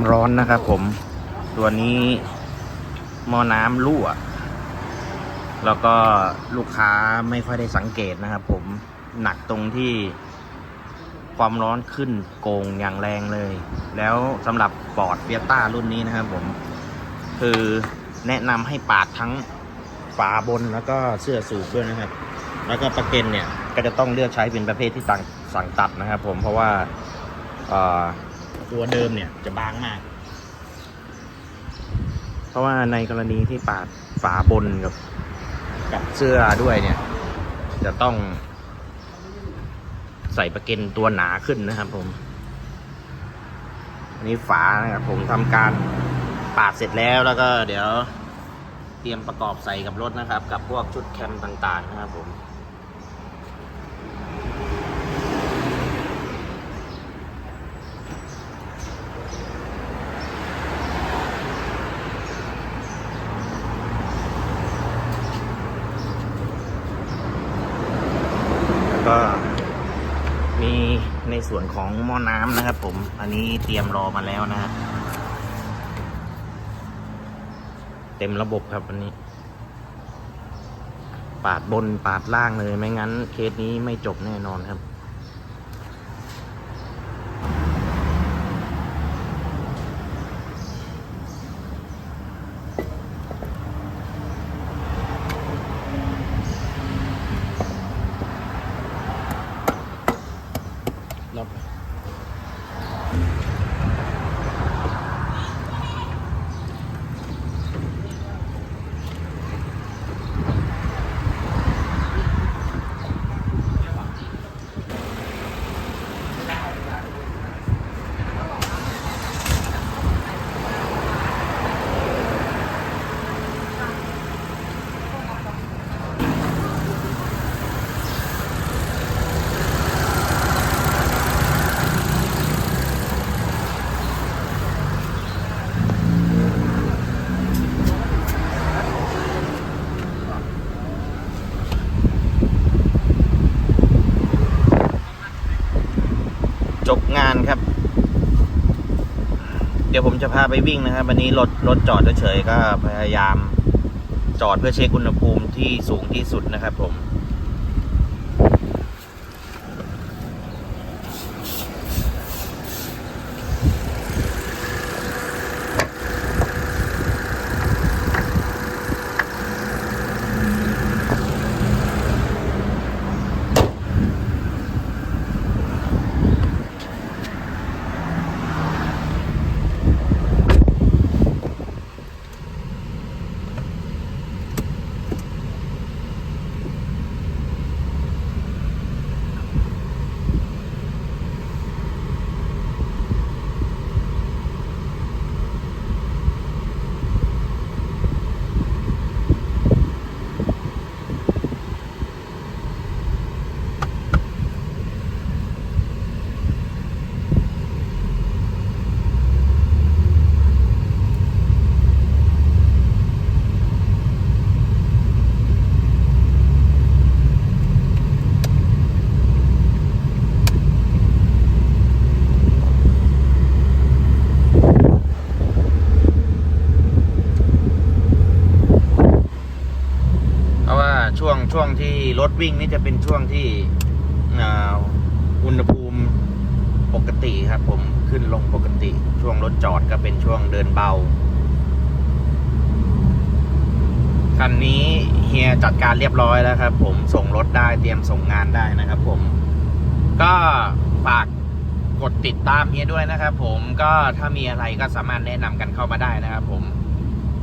ำร้อนนะครับผม ตัวนี้หม้อน้ำรั่ว แล้วก็ลูกค้าไม่ค่อยได้สังเกตนะครับผมหนักตรงที่ความร้อนขึ้นโกงอย่างแรงเลย แล้วสำหรับปอร์ดเฟียต้ารุ่นนี้นะครับผม คือแนะนำให้ปาดทั้งฝาบนแล้วก็เสื้อสูบด้วยนะครับ แล้วก็ประเก็นเนี่ยก็จะต้องเลือกใช้เป็นประเภทที่ต่างสั่งตัดนะครับผมเพราะว่าอ่อ ตัวเดิมเนี่ยจะบางมาก เพราะว่าในกรณีที่ปาดฝาบนกับกับเสื้อด้วยเนี่ย จะต้อง ใส่ประเก็นตัวหนาขึ้นนะครับผม อันนี้ฝานะครับผมทำการปาดเสร็จแล้วแล้วก็เดี๋ยวเตรียมประกอบใส่กับรถนะครับ กับพวกชุดแคมต่างๆนะครับผม ก็ มีในส่วนของหม้อน้ำนะครับ ผม อันนี้เตรียมรอมาแล้วนะฮะเต็มระบบครับอันนี้ ปาดบนปาดล่างเลยไม่งั้นเคสนี้ไม่จบแน่นอนครับ งานครับ เดี๋ยวผมจะพาไปวิ่งนะครับวันนี้รถรถจอดเฉยๆก็พยายามจอดเพื่อเช็คอุณหภูมิที่สูงที่สุดนะครับผม ช่วงที่รถวิ่งนี่จะเป็นช่วงที่อุณหภูมิปกติครับ ผมขึ้นลงปกติ ช่วงรถจอดก็เป็นช่วงเดินเบาคันนี้เฮียจัดการเรียบร้อยแล้วครับ ผมส่งรถได้เตรียมส่งงานได้นะครับ ผม ก็ฝากกดติดตามเฮียด้วยนะครับ ผมก็ถ้ามีอะไรก็สามารถแนะนำกันเข้ามาได้นะครับ ผม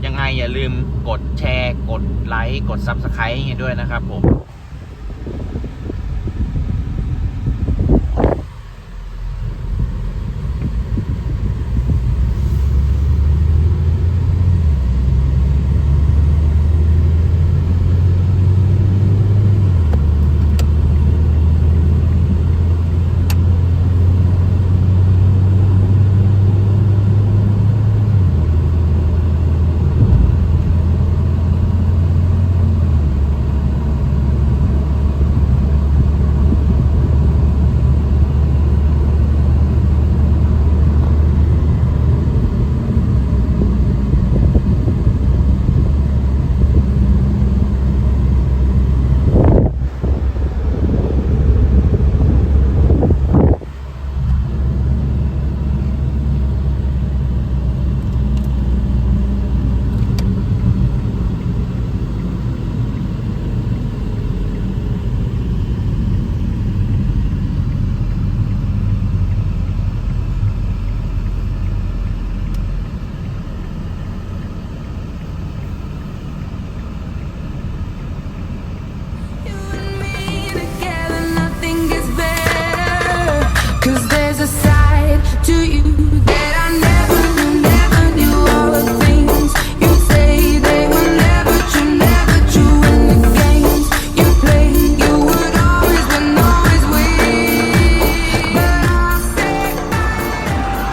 ยังไงอย่าลืมกดแชร์ กดไลค์ กด Subscribe ให้ด้วยนะครับผม